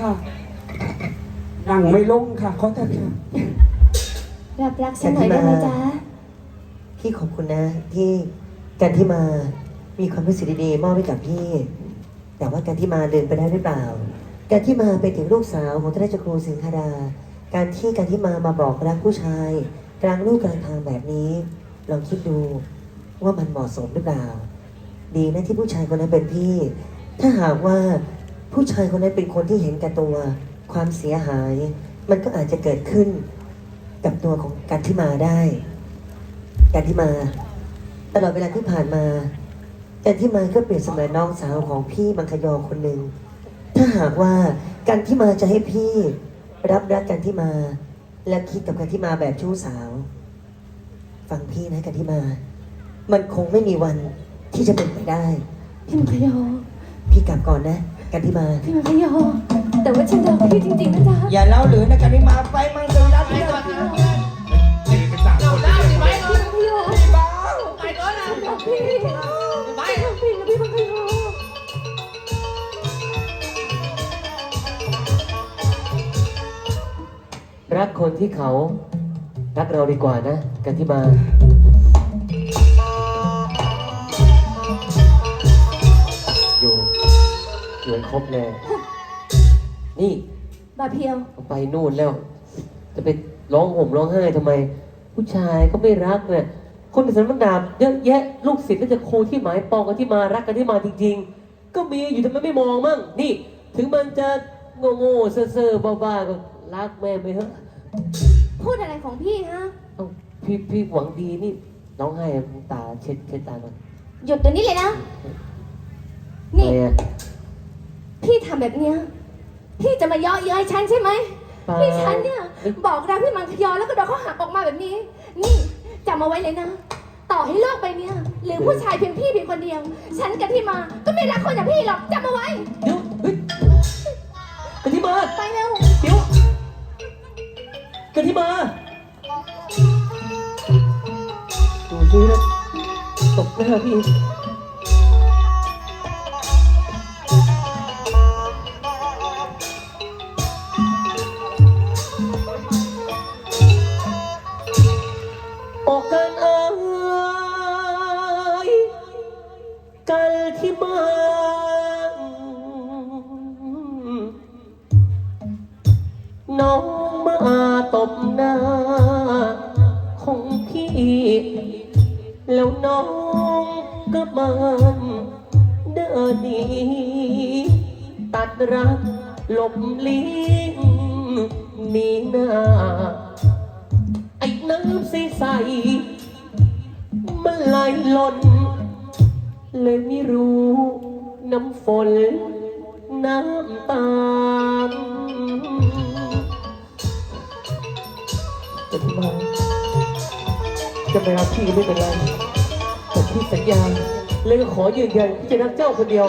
ค่ะ นั่งไม่ลงค่ะขอโทษค่ะ รับรักฉันหน่อยได้ไหมจ๊ะ พี่ขอบคุณนะที่การที่มามีความรู้สึกดีๆมอบให้กับพี่ แต่ว่าการที่มาเดินไปได้หรือเปล่า การที่มาเป็นถึงลูกสาวของท่านราชครูสิงคดา การที่การที่มามาบอกรักผู้ชาย กลางลูกกลางทางแบบนี้ลองคิดดูว่ามันเหมาะสมหรือเปล่า ดีนะที่ผู้ชายคนนั้นเป็นพี่ ถ้าหากว่า ผู้ชายคนนั้นเป็นคนที่เห็นแก่ตัว ความเสียหาย มันก็อาจจะเกิดขึ้นกับตัวของการที่มาได้การที่มา ตลอดเวลาที่ผ่านมาการที่มาก็เปรียบเสมือนน้องสาวของพี่มังคยอคนหนึ่ง ถ้าหากว่าการที่มาจะให้พี่รับรักกันที่มา และคิดกับการที่มาแบบชู้สาว ฟังพี่นะกันที่มา มันคงไม่มีวันที่จะเป็นไปได้ พี่มังคยอพี่กลับก่อนนะ กันที่มา พี่มังคยอมแต่ว่าฉันรักพี่จริงๆนะจ๊ะอย่าเล่าหรือนะกันนี่มาไปมังสวิรัตไปก่อนตีกันสามคนเลยพี่มังคยอบ้าไปก่อนนะพี่ไปพี่นะพี่มังคยอมรักคนที่เขารักเราดีกว่านะ กันที่มา นครบเลยนี่บาเพียว ไปนู่นแล้ว จะไปร้องห่มร้องไห้ทำไม ผู้ชายก็ไม่รักเนี่ย คนในสันมันดาบเยอะแยะลูกศิษย์ก็จะครูที่หมายปองกันที่มารักกันที่มาจริง ๆ ก็มีอยู่ทำไมไม่มองมั่งนี่ ถึงมันจะโง่ๆเซ่อๆบ้าๆก็รักแม่ไปเถอะพูดอะไรของพี่ฮะเอ้าพี่พี่หวังดีนี่ร้องไห้อะตาเช็ดเช็ดตาก่อนหยุดเดี๋ยวนี้เลยนะทำนี่ไมอะ พี่ทำแบบเนี้ยพี่จะมาเย่อเย้ยฉันใช่ไหมเปล่า พี่ฉันเนี่ยบอกรักพี่มังคยอแล้วก็โดนเขาหักออกมาแบบนี้ นี่จำเอาไว้เลยนะ ต่อให้โลกไปเนี่ยหรือผู้ชายเพียงพี่เพียงคนเดียว ฉันกับพี่มาก็ไม่รักคนอย่างพี่หรอกจำเอาไว้ เดี๋ยวเฮ้ยกันที่มาไปเร็วเดี๋ยวกันที่มาดูซินะตบหน้าพี่ อกกันอ้ยกันที่มาน้องมาตบหน้า ของพี่ แล้วน้องก็มันเดินหนีตัดรักหลบลี้หนีหน้าไอ้น้ำใสๆมั ยหล่น เลยไม่รู้น้ำฝน น้ำตาจะมาจะไม่รักพี่ไม่เป็นไรแต่พี่สัญญาเลยขอยืนยันที่จะรักเจ้าคนเดียว